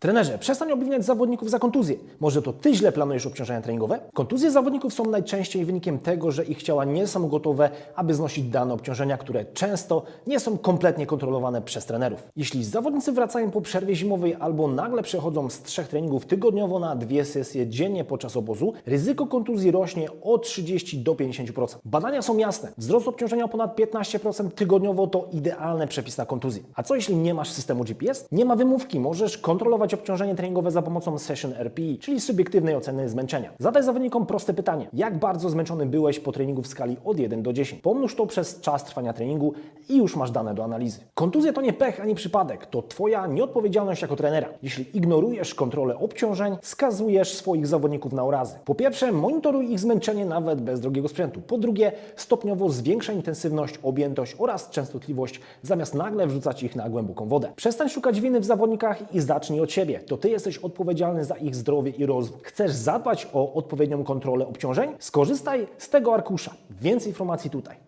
Trenerze, przestań obwiniać zawodników za kontuzję. Może to ty źle planujesz obciążenia treningowe? Kontuzje zawodników są najczęściej wynikiem tego, że ich ciała nie są gotowe, aby znosić dane obciążenia, które często nie są kompletnie kontrolowane przez trenerów. Jeśli zawodnicy wracają po przerwie zimowej albo nagle przechodzą z trzech treningów tygodniowo na dwie sesje dziennie podczas obozu, ryzyko kontuzji rośnie o 30 do 50%. Badania są jasne. Wzrost obciążenia o ponad 15% tygodniowo to idealny przepis na kontuzję. A co jeśli nie masz systemu GPS? Nie ma wymówki, możesz kontrolować obciążenie treningowe za pomocą Session RPE, czyli subiektywnej oceny zmęczenia. Zadaj zawodnikom proste pytanie: jak bardzo zmęczony byłeś po treningu w skali od 1 do 10? Pomnóż to przez czas trwania treningu i już masz dane do analizy. Kontuzja to nie pech ani przypadek, to Twoja nieodpowiedzialność jako trenera. Jeśli ignorujesz kontrolę obciążeń, skazujesz swoich zawodników na urazy. Po pierwsze, monitoruj ich zmęczenie nawet bez drogiego sprzętu. Po drugie, stopniowo zwiększaj intensywność, objętość oraz częstotliwość, zamiast nagle wrzucać ich na głęboką wodę. Przestań szukać winy w zawodnikach i zacznij od siebie. To Ty jesteś odpowiedzialny za ich zdrowie i rozwój. Chcesz zadbać o odpowiednią kontrolę obciążeń? Skorzystaj z tego arkusza. Więcej informacji tutaj.